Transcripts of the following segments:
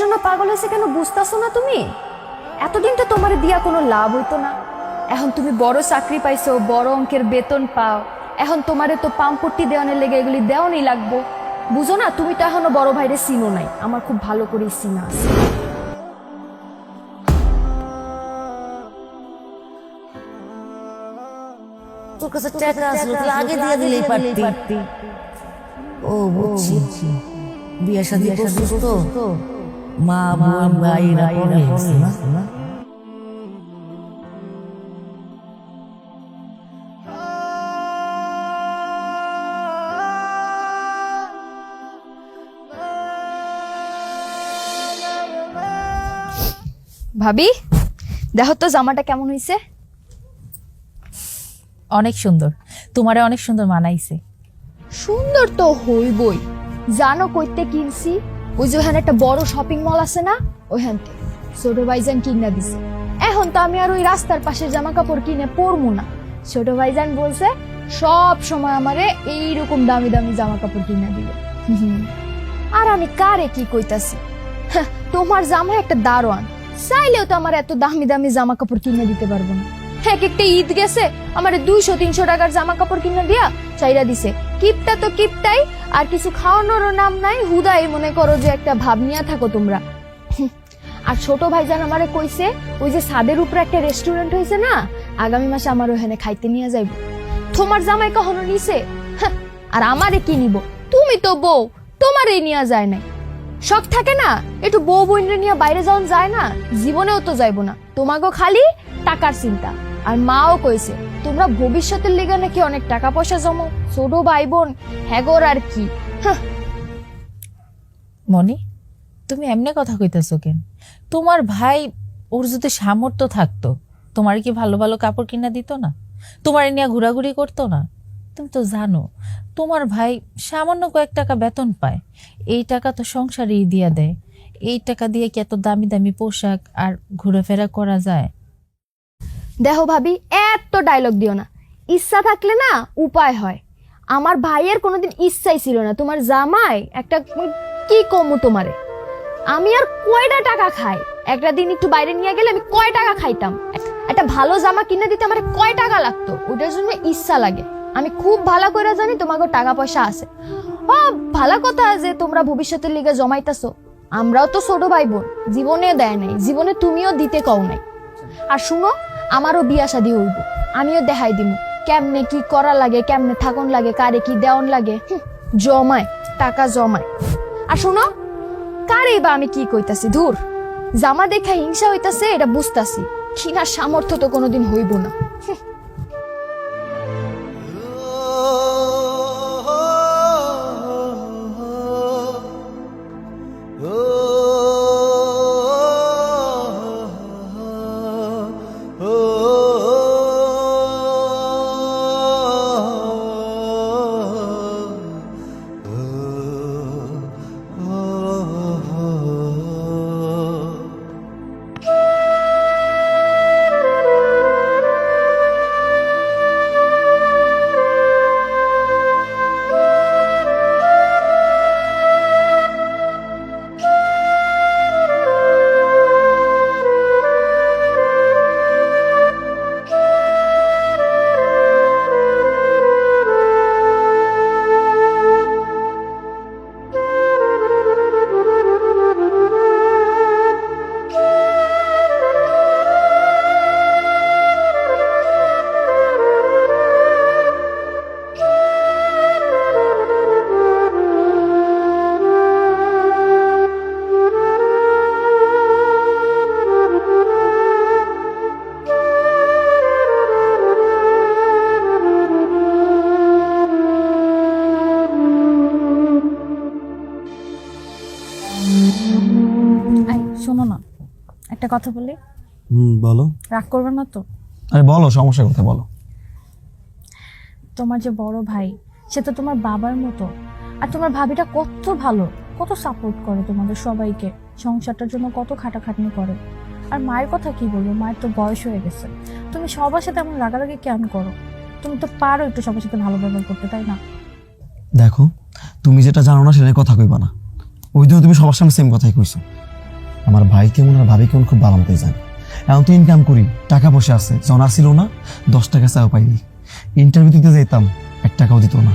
জন্য পাগল হয়েছে কেন বুঝতেছো না তুমি? এতদিন তো তোমার দিয়া কোনো লাভ হইতো না। এখন তুমি বড় চাকরি পাইছো বড় অঙ্কের বেতন পাও। এখন তোমারে তো পাম্পট্টি দেওয়ানের লেগে এগুলি দেওয়ানি লাগবো। বুঝো না তুমি তো এখনও বড় ভাইরে চিনো নাই। আমার খুব ভালো করে চিনা আছে। তোর কাছে টাকা আসলো তুই আগে দিয়ে দিলেই পারতি। ও বুঝছি। বিয়ে শাদী করছিস তো? মা বোন ভাইরা না? ভাবি দেখো তো জামাটা কেমন হয়েছে অনেক সুন্দর। তোমারে অনেক সুন্দর মানাইছে। সুন্দর তো হইবই। জানো কইতে কিনছি? ওই যে ওখানে একটা বড় শপিং মল আছে না ওইখান থেকে। ছোট ভাইজান কিনা দিছে। এখন তো আমি আর ওই রাস্তার পাশে জামা কাপড় কিনে পরবো না। ছোট ভাইজান বলছে সব সময় আমারে এইরকম দামি দামি জামা কাপড় কিনা দিবে। আর আমি কারে কি কইতাছি? হ্যাঁ, তোমার জামা একটা দারোয়ান। চাইলেও তো আমার এত দামি দামি জামা কাপড় কিনে দিতে পারব না। এক একটা ঈদ গেছে, আমার দুইশো, তিনশো টাকার জামা কাপড় কিনে দিয়া চাইরা দিছে। কিপটা তো কিপটাই, আর কিছু খাওয়ানোরও নাম নাই। হুদাই মনে করো যে একটা ভাব নিয়ে থাকো তোমরা। আর ছোট ভাইজান আমারে কইছে, ওই যে ছাদের উপরে একটা রেস্টুরেন্ট হয়েছে না, আগামী মাসে আমার ওখানে খাইতে নিয়ে যাইব। তোমার জামাই কখনো নিছে? আর আমারে কি নিব? তুমি তো বউ, তোমারই নিয়ে যায় নাই। শখ থাকে না? একটু বউ বোনরে নিয়ে বাইরে যাওয়া যায় না? জীবনেও তো যাইব না। তোমাকেও খালি টাকার চিন্তা। আর মাও কইছে, তোমরা ভবিষ্যতের লিগে নাকি অনেক টাকা পয়সা জমো? ছোট ভাই বোন হ্যাগোর আর কি? মনি, তুমি এমনি কথা কইতেছো কেন? তোমার ভাই ওর যদি সামর্থ্য থাকতো, তোমার কি ভালো ভালো কাপড় কিনা দিত না? তোমার নিয়ে ঘোরাঘুরি করতো না? তুমি তো জানো, তোমার ভাই সামান্য কয়েক টাকা বেতন পায়। এই টাকা তো সংসারেই দিয়া দেয়। এই টাকা দিয়ে কি এত দামি দামি পোশাক আর ঘোরাফেরা করা যায়? দেখো ভাবি, এত ডায়লগ দিও না। ইচ্ছা থাকলে না উপায় হয়। আমার ভাইয়ের কোনোদিন ইচ্ছাই ছিল না। তোমার জামাই একটা কি কমু তোমারে? আমি আর কয়টা টাকা খাই? একটা দিন একটু বাইরে নিয়ে গেলে আমি কয় টাকা খাইতাম? একটা ভালো জামা কিনে দিতে আমার কয় টাকা লাগতো? ওটার জন্য ইচ্ছা লাগে। আমি খুব ভালো করে জানি তোমাকে টাকা পয়সা আছে। ও, ভালো কথা যে তোমরা ভবিষ্যতের লিগে জমাইতেছো। আমরাও তো ছোট ভাই বোন জীবনে দেয় নাই। জীবনে তুমিও দিতে কও নাই। আর শুনো আমারও বিয়া সাদি হইব। আমিও দেখাই দিম, কেমনে কি করা লাগে, কেমনে থাকুন লাগে, কারে কি দেওয়ান লাগে। জমায়, টাকা জমায়। আর শোনো, কারে বা আমি কি কইতাছি, ধুর, জামা দেখা হিংসা হইতাছে, এটা বুঝতাছি। ক্ষীণার সামর্থ্য তো কোনোদিন হইব না। একটা কথা বলি? হুম বলো। রাগ করবে না তো? আরে বলো সমস্যা কোথায় বলো। তোমার যে বড় ভাই সে তো তোমার বাবার মতো। আর তোমার ভাবিটা কত ভালো কত সাপোর্ট করে তোমাদের সবাইকে সংসারটার জন্য কত খাটাখাটনি করে। আর মায়ের কথা কি বলব মায়ের তো বয়স হয়ে গেছে। তুমি সবার সাথে এমন রাগারাগি কেন করো? তুমি তো পারো একটু সবার সাথে ভালো ব্যবহার করতে তাই না? দেখো তুমি যেটা জানো না সেটা নিয়ে কথা কইবা না। ওই দিনও তুমি সবার সামনে সেম কথাই কইছো। আমার ভাই কেমন আর ভাবি কেমন খুব ভালো মতোই জানে। এখন তো ইনকাম করি, টাকা পয়সা আছে যখন আসছিল না, দশ টাকা চাও পাইনি। ইন্টারভিউ দিতে যেতাম এক টাকাও দিত না।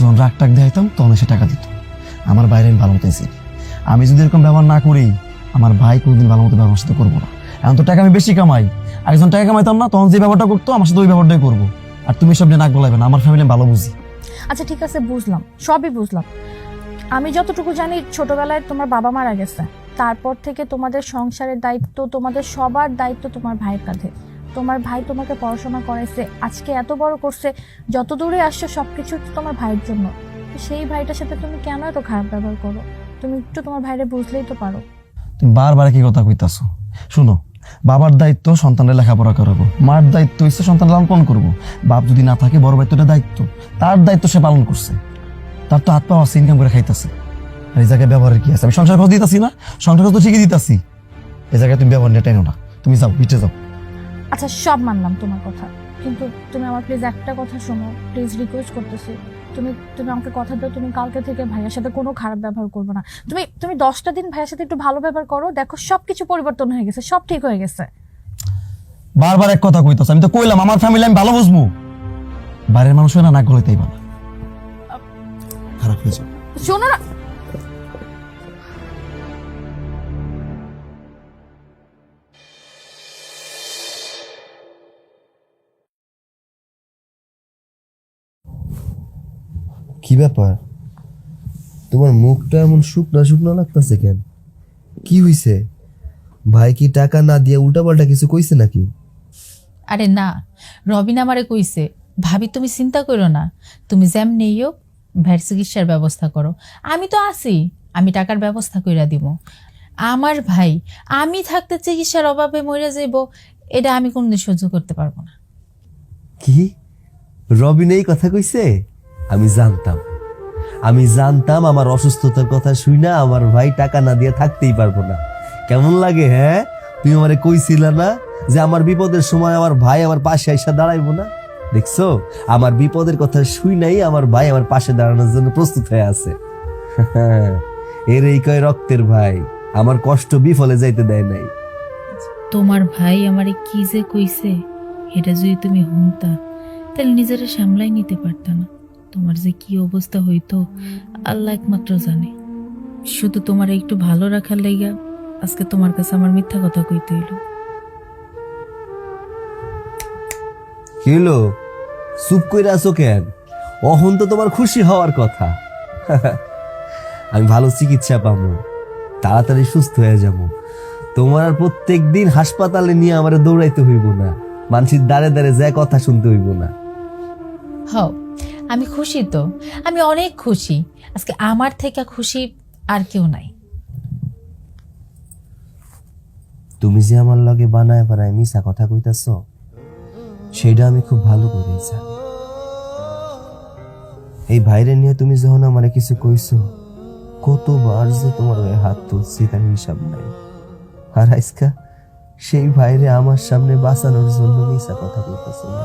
যখন রাগ টাক দেখাইতাম তখন সে টাকা দিত। আমার বাইরে আমি ভালো চিনি। আমি যদি এরকম ব্যবহার না করি, আমার ভাই কোনোদিন ভালো মতো ব্যবহার সাথে করব না। এখন তো টাকা আমি বেশি কামাই। যখন টাকা কামাইতাম না, তখন যে ব্যবহারটা করতো, আমার সাথে ওই ব্যবহারটাই করব। আর তুমি সব নিয়ে নাক গলাইবে না, আমার ফ্যামিলি ভালো বুঝি। আচ্ছা ঠিক আছে, বুঝলাম। সবই বুঝলাম। আমি যতটুকু জানি, ছোটবেলায় তোমার বাবা মারা গেছে। তারপর থেকে তোমাদের সংসারের দায়িত্ব, তোমাদের সবার দায়িত্ব তোমার ভাইয়ের কাঁধে। তোমার ভাই তোমাকে পড়াশোনা করাইছে, আজকে এত বড় করছে, যত দূরে আসছো সবকিছু তোমার ভাইয়ের জন্য। সেই ভাইটার সাথে তুমি কেন এত খারাপ ব্যবহার করো? তুমি একটু তোমার ভাইরে বুঝলেই তো পারো। তুমি বারবার কি কথা কইতাছো। শুনো, বাবার দায়িত্ব সন্তানের লেখাপড়া করাবো। মার দায়িত্ব হচ্ছে সন্তান লালন পালন করব। বাপ যদি না থাকে, বড় দায়িত্বটা দায়িত্ব। তার দায়িত্ব সে পালন করছে। তার তো হাত পাওয়া ইনকাম করে খাইতেছে। আর এই জায়গায় ব্যবহারের কি আছে? আমি সংসার খরচ দিতাছি না সংসার খরচ তো ঠিকই দিতাছি। এই জায়গায় তুমি ব্যবহার নিয়ে টেনো না। তুমি যাও পিঠে যাও। আচ্ছা সব মানলাম তোমার কথা। কিন্তু তুমি আমার প্লিজ একটা কথা শোনো প্লিজ রিকোয়েস্ট করতেছি। তুমি তুমি আমাকে কথা দাও তুমি কালকে থেকে ভাইয়ার সাথে কোনো খারাপ ব্যবহার করবে না। তুমি তুমি দশটা দিন ভাইয়ার সাথে একটু ভালো ব্যবহার করো দেখো সব কিছু পরিবর্তন হয়ে গেছে সব ঠিক হয়ে গেছে। বারবার এক কথা কইতাছ আমি তো কইলাম আমার ফ্যামিলি আমি ভালো বুঝব। বাইরের মানুষ না নাক গলাইতেই পারে খারাপ হয়ে যাবে। শোনো না কি ব্যাপার? তোমার মুখটা এমন শুকনা শুকনা লাগতেছে কেন? কি হইছে? ভাই কি টাকা না দিয়ে উল্টাপাল্টা কিছু কইছে নাকি? আরে না রবিন আমারে কইছে ভাবি তুমি চিন্তা করো না তুমি যেমনি হোক ভ্যাট চিকিৎসার ব্যবস্থা করো। আমি তো আছি আমি টাকার ব্যবস্থা কইরা দিব। আমার ভাই আমি থাকতে চিকিৎসার অভাবে মরে যাইব এটা আমি কোনদিন সহ্য করতে পারব না। কি? রবিন এই কথা কইছে? আমি জানতাম। আমি জানতাম আমার অসুস্থতার কথা শুই না, আমার ভাই টাকা না দিয়ে থাকতেই পারব না। কেমন লাগে হ্যাঁ? তুমি আমারে কইছিল না যে আমার বিপদের সময় আমার ভাই আমার পাশে আইসা দাঁড়াইবো না? দেখছ? আমার বিপদের কথা শুই নাই, আমার ভাই আমার পাশে দাঁড়ানোর জন্য প্রস্তুত হয়ে আছে। এর এই কয় রক্তের ভাই, আমার কষ্ট বিফলে যাইতে দেয় নাই। তোমার ভাই আমারে কি যে কইছে, এটা যদি তুমি হুনতা, তাহলে নিজেরা সামলাই নিতে পারতা না। তোমার যে কি অবস্থা হইতো আল্লাহ একমাত্র জানে। শুধু তোমার একটু ভালো রাখার লাইগা আজকে তোমার কাছে আমার মিথ্যা কথা কইতে এলো কি হলো চুপ কইরা আছো কেন? অহন তো তোমার খুশি হওয়ার কথা। আমি ভালো চিকিৎসা পাবো। তাড়াতাড়ি সুস্থ হয়ে যাব। তোমার আর প্রত্যেক দিন হাসপাতালে নিয়ে আমার দৌড়াইতে হইব না। মানুষের দাঁড়ে দাঁড়ে যায় কথা শুনতে হইব না। হ আমি খুশি তো। আমি অনেক খুশি। আজকে আমার থেকে খুশি আর কেউ নাই। তুমি যে আমার লগে বানায় বানায় মিশা কথা কইতাছ, সেটা আমি খুব ভালো করে জানি। এই ভাইরে নিয়ে তুমি যখন আমারে কিছু কইছো, কতবার যে তোমার গায়ে হাত তুলছি তার হিসাব নাই। আর আজকা সেই ভাইরে আমার সামনে বাঁচানোর জন্য মিশা কথা কইতাছো না।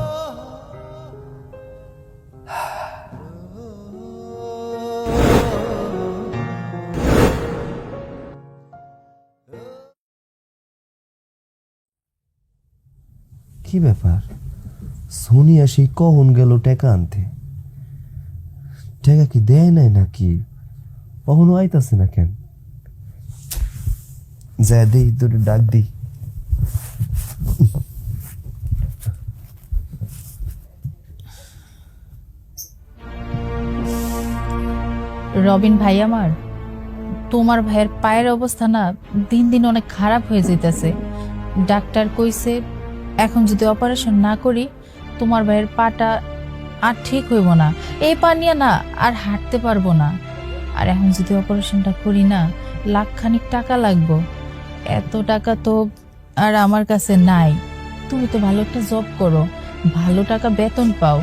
কি ব্যাপার? সোনিয়া সেই কখন গেল টাকা আনতে? টাকা কি দেয় নাই নাকি? কখনো আইতাছে না কেন? যা দেই, তোর ডাক দিই। রবিন ভাই আমার, তোমার ভাইয়ের পায়ের অবস্থা না দিন দিন অনেক খারাপ হয়ে যেতেছে ডাক্তার কইছে এখন যদি অপারেশন না করি, তোমার ভাইয়ের পাটা আর ঠিক হইব না। এই পা নিয়ে না আর হাঁটতে পারব না। আর এখন যদি অপারেশনটা করি না, লাখখানিক টাকা লাগবো। এত টাকা তো আর আমার কাছে নাই। তুমি তো ভালো একটা জব করো, ভালো টাকা বেতন পাও।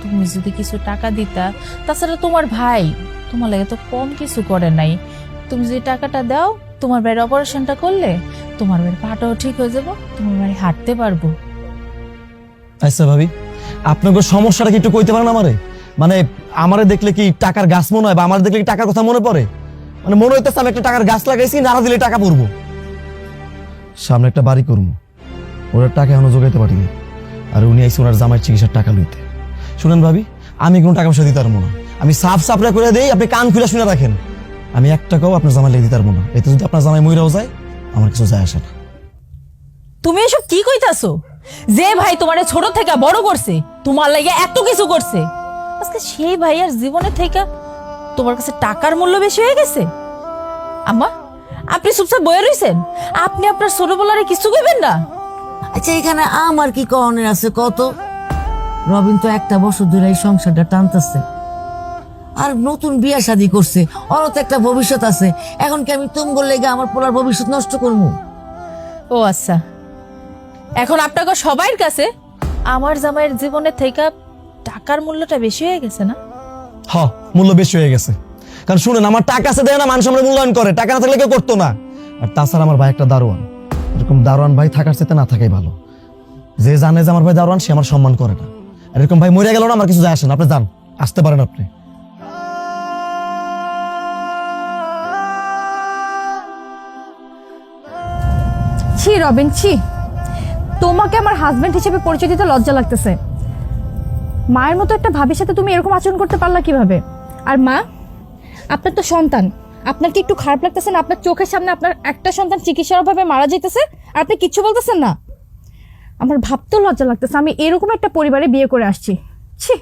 তুমি যদি কিছু টাকা দিতা, তাছাড়া তোমার ভাই তোমার লাগে তো কম কিছু করে নাই। তুমি যদি টাকাটা দাও, তোমার ভাইয়ের অপারেশনটা করলে তোমার ভাইয়ের পাটাও ঠিক হয়ে যাব, তোমার ভাই হাঁটতে পারব। আচ্ছা ভাবি আপনাকে সমস্যাটা কি একটু কইতে পারেন আমারে? মানে আমারে দেখলে কি টাকার গাছ মনে হয় বা আমার দেখলে কি টাকার কথা মনে পড়ে? মানে মনে হইতেছে আমি একটা টাকার গাছ লাগাইছি, নাড়া দিলে টাকা পড়ব। সামনে একটা বাড়ি করব ওরা টাকা এখনও জোগাইতে পারিনি। আর উনি আইসি ওনার জামাইয়ের চিকিৎসার টাকা লইতে। শুনেন ভাবি, আমি কোনো টাকা পয়সা দিতে পারব না। আমি সাফ সাপড়া করে দেই, আপনি কান খুলে শুনে রাখেন। আমি এক টাকাও আপনার জামাই লেগে দিতে পারব না। এতে যদি আপনার জামাই মইরাও যায় আমার কিছু যায় আসে না। তুমি এসব কি কইতাছো? যে ভাই তোমারে ছোট থেকে বড় করছে তোমার লাগে এত কিছু করছে। আজকে সেই ভাই আর জীবনে থেকে তোমার কাছে টাকার মূল্য বেশি হয়ে গেছে? আম্মা আপনি চুপচাপ বয়ে রইছেন। আপনি আপনার ছোটবেলারে কিছু কইবেন না? আচ্ছা এখানে আমার কি কনের আছে কত? রবিন তো একটা বছর ধরে এই সংসারটা টানতেছে। আর নতুন বিয়া শাদি করছে। ওরও তো একটা ভবিষ্যৎ আছে। এখন কি আমি তুমগোর লেগে আমার পোলার ভবিষ্যৎ নষ্ট করব ও আচ্ছা। এখন আপনাকে সবার কাছে আমার জামাইয়ের জীবনের থেকে টাকার মূল্যটা বেশি হয়ে গেছে না? হ মূল্য বেশি হয়ে গেছে। কারণ শুনেন আমার টাকা আছে দেয় না মানুষ আমরা মূল্যায়ন করে। টাকা না থাকলে কেউ করতো না। আর তাছাড়া আমার ভাই একটা দারোয়ান। এরকম দারোয়ান ভাই থাকার সাথে না থাকাই ভালো। যে জানে যে আমার ভাই দারোয়ান সে আমার সম্মান করে না। আর এরকম ভাই মরে গেল না আমার কিছু যায় আসে না। আপনি যান আসতে পারেন আপনি। ছি, রবিন, ছি। তোমাকে আমার হাজবেন্ড হিসেবে পরিচয় দিতে লজ্জা লাগতেছে। মায়ের মতো একটা ভাবির সাথে তুমি এরকম আচরণ করতে পারলা কীভাবে? আর মা, আপনার তো সন্তান। আপনার কি একটু খারাপ লাগতেছে না? আপনার চোখের সামনে আপনার একটা সন্তান চিকিৎসার অভাবে মারা যাইতেছে? আর আপনি কিচ্ছু বলতেছেন না? আমার ভাবতেও লজ্জা লাগতেছে। আমি এরকম একটা পরিবারে বিয়ে করে আসছি। ছি।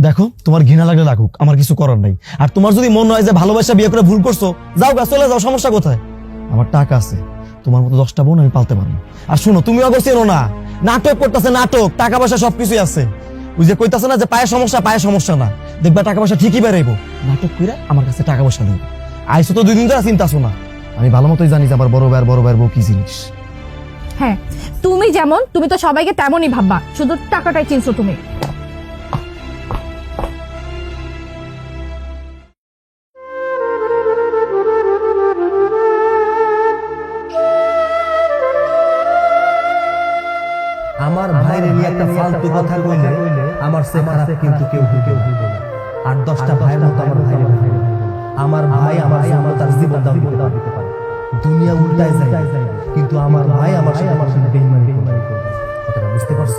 দেখো, তোমার ঘৃণা লাগলে লাগুক। আমার কিছু করার নাই। আর তোমার যদি মন হয় যে ভালোবাসা বিয়ে করে ভুল করছ, যাও গা, চলে যাও, সমস্যা কোথায়? আমার টাকা আছে। তোমার মতো দশটা বোন আমি পালতে পারব। আর শুনো, তুমি চেনো না। নাটক করতেছে, নাটক, টাকা পয়সা সবকিছুই আছে। ওই যে কইতাছে না যে পায়ে সমস্যা পায়ে সমস্যা না। দেখবা টাকা পয়সা ঠিকই বেরাইবো। নাটক কইরা আমার কাছে টাকা পয়সা নেব আইসো তো দুই দিন ধরে চিন্তাছো না। আমি ভালো মতোই জানি যে আমার বড় ভাইয়ের বড় ভাইয়ের বউ কি জিনিস। হ্যাঁ তুমি যেমন, তুমি তো সবাইকে তেমনই ভাববা। শুধু টাকাটাই চিনছো তুমি। একটা ফালতু কথা কইলে আমার সে খারাপ কিন্তু কেউ কেউ আর দশটা ভাইয়ের মতো আমার ভাই আমার ভাই আমার জন্য তার জীবন দাম দিতে পারে দুনিয়া উল্টায় যায়। কিন্তু আমার ভাই আমার সাথে আমার সাথে বেইমানি করে কথাটা বুঝতে পারছ?